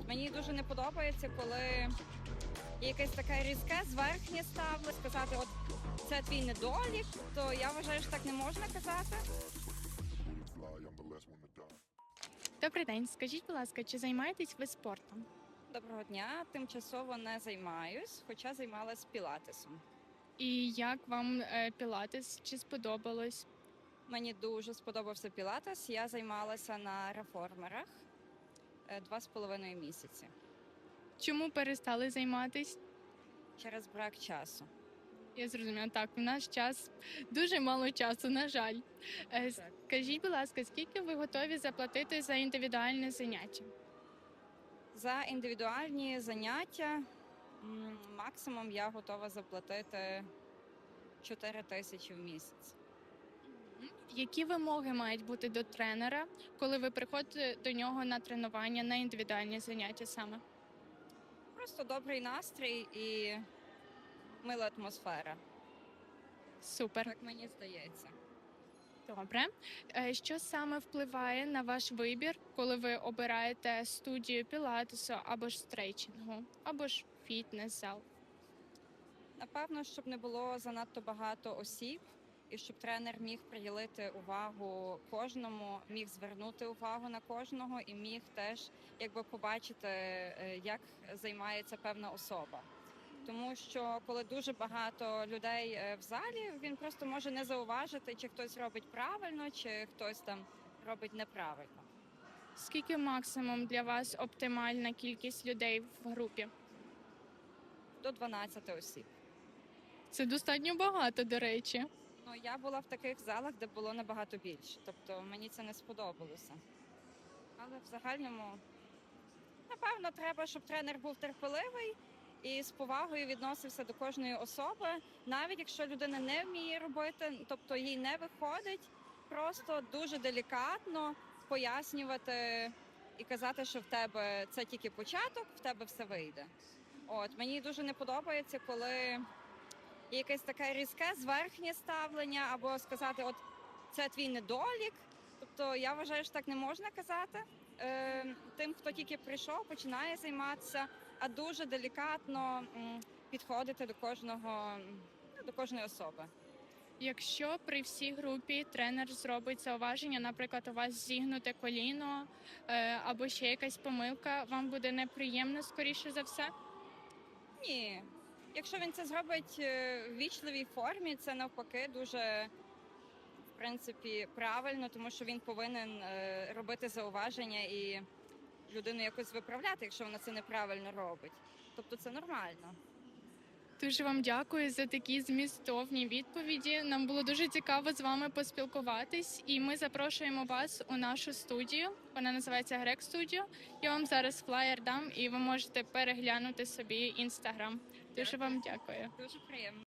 От мені дуже не подобається, коли якесь таке різке зверхнє ставлення, сказати, от це твій недолік, то я вважаю, що так не можна казати. Добрий день. Скажіть, будь ласка, чи займаєтесь ви спортом? Доброго дня. Тимчасово не займаюсь, хоча займалась пілатесом. І як вам е, пілатес? Чи сподобалось? Мені дуже сподобався пілатес. Я займалася на реформерах два з половиною місяці Чому перестали займатись? через брак часу. Я зрозуміла, так, в наш час дуже мало часу, на жаль. Е, Так. Скажіть, будь ласка, скільки ви готові заплатити за індивідуальне заняття? За індивідуальні заняття м, максимум я готова заплатити 4 тисячі в місяць. Які вимоги мають бути до тренера, коли ви приходите до нього на тренування на індивідуальні заняття саме? Просто добрий настрій і мила атмосфера. Супер. Так мені здається. Добре. Е, Що саме впливає на ваш вибір, коли ви обираєте студію пілатесу або ж стрейчингу, або ж фітнес-зал? Напевно, щоб не було занадто багато осіб, і щоб тренер міг приділити увагу кожному, міг звернути увагу на кожного і міг теж якби побачити, е, як займається певна особа. Тому що коли дуже багато людей е, в залі, він просто може не зауважити, чи хтось робить правильно, чи хтось там робить неправильно. Скільки максимум для вас оптимальна кількість людей в групі? До 12 осіб. Це достатньо багато, до речі. Ну я була в таких залах, де було набагато більше. Тобто мені це не сподобалося. Але в загальному, напевно, треба, щоб тренер був терпеливий і з повагою відносився до кожної особи, навіть якщо людина не вміє робити, тобто їй не виходить, просто дуже делікатно пояснювати і казати, що в тебе це тільки початок, в тебе все вийде. От мені дуже не подобається, коли якесь таке різке зверхнє ставлення, або сказати, от це твій недолік. Тобто я вважаю, що так не можна казати е, тим, хто тільки прийшов, починає займатися, а дуже делікатно підходити до кожного ну, до кожної особи. Якщо при всій групі тренер зробить зауваження, наприклад, у вас зігнуте коліно е, або ще якась помилка, вам буде неприємно, скоріше за все. Ні, якщо він це зробить е, в вічливій формі, це навпаки дуже в принципі правильно, тому що він повинен е, робити зауваження і людину якось виправляти, якщо вона це неправильно робить. Тобто це нормально. Дуже вам дякую за такі змістовні відповіді. Нам було дуже цікаво з вами поспілкуватись, і ми запрошуємо вас у нашу студію. Вона називається Грек Студіо. Я вам зараз флаєр дам, і ви можете переглянути собі інстаграм. Дуже вам дякую. Дуже приємно.